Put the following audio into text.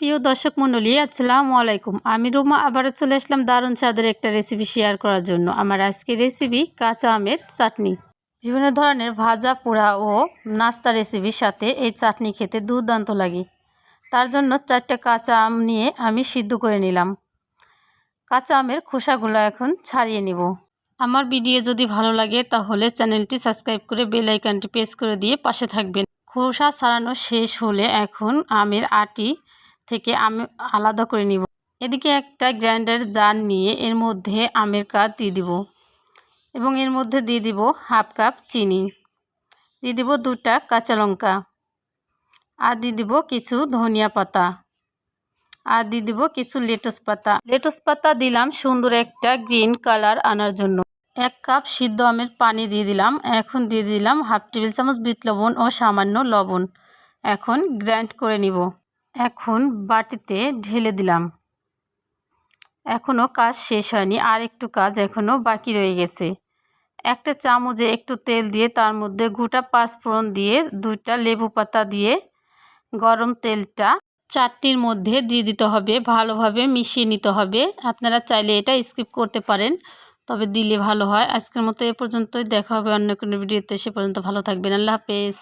প্রিয় দর্শক মণ্ডলী, আসসালামু আলাইকুম। আমি রুমা, আবারও চলে আসলাম দারুণ স্বাদের একটা রেসিপি শেয়ার করার জন্য। আমার আজকের রেসিপি কাঁচা আমের চাটনি। বিভিন্ন ধরনের ভাজা, পোড়া ও নাস্তা রেসিপির সাথে এই চাটনি খেতে দুর্দান্ত লাগে। তার জন্য চারটে কাঁচা আম নিয়ে আমি সিদ্ধ করে নিলাম। কাঁচা আমের খোসাগুলো এখন ছাড়িয়ে নিব। আমার ভিডিও যদি ভালো লাগে, তাহলে চ্যানেলটি সাবস্ক্রাইব করে বেল আইকনটি প্রেস করে দিয়ে পাশে থাকবেন। খোসা ছাড়ানো শেষ হলে এখন আমের আটি থেকে আমি, আলাদা করে নিব। এদিকে একটা গ্রাইন্ডার জার নিয়ে এর মধ্যে আমের কাপ দিয়ে দিব এবং এর মধ্যে দিয়ে দিব হাফ কাপ চিনি। দিয়ে দিব দুটা কাঁচা লঙ্কা আর দিয়ে দিব কিছু ধনিয়া পাতা আর দিয়ে দিব কিছু লেটুস পাতা। লেটুস পাতা দিলাম সুন্দর একটা গ্রিন কালার আনার জন্য। এক কাপ সিদ্ধ আমের পানি দিয়ে দিলাম। এখন দিয়ে দিলাম হাফ টেবিল চামচ বিট লবণ ও সামান্য লবণ। এখন গ্রাইন্ড করে নিব। এখন বাটিতে ঢেলে দিলাম। এখনও কাজ শেষ হয়নি, আর একটু কাজ এখনও বাকি রয়ে গেছে। একটা চামচে একটু তেল দিয়ে তার মধ্যে গোটা পাঁচফোড়ন দিয়ে দুইটা লেবু পাতা দিয়ে গরম তেলটা চারটির মধ্যে দিয়ে দিতে হবে, ভালোভাবে মিশিয়ে নিতে হবে। আপনারা চাইলে এটা স্কিপ করতে পারেন, তবে দিলে ভালো হয়। আজকের মতো এ পর্যন্তই, দেখা হবে অন্য কোনো ভিডিওতে, সে পর্যন্ত ভালো থাকবেন। আল্লাহ হাফেজ।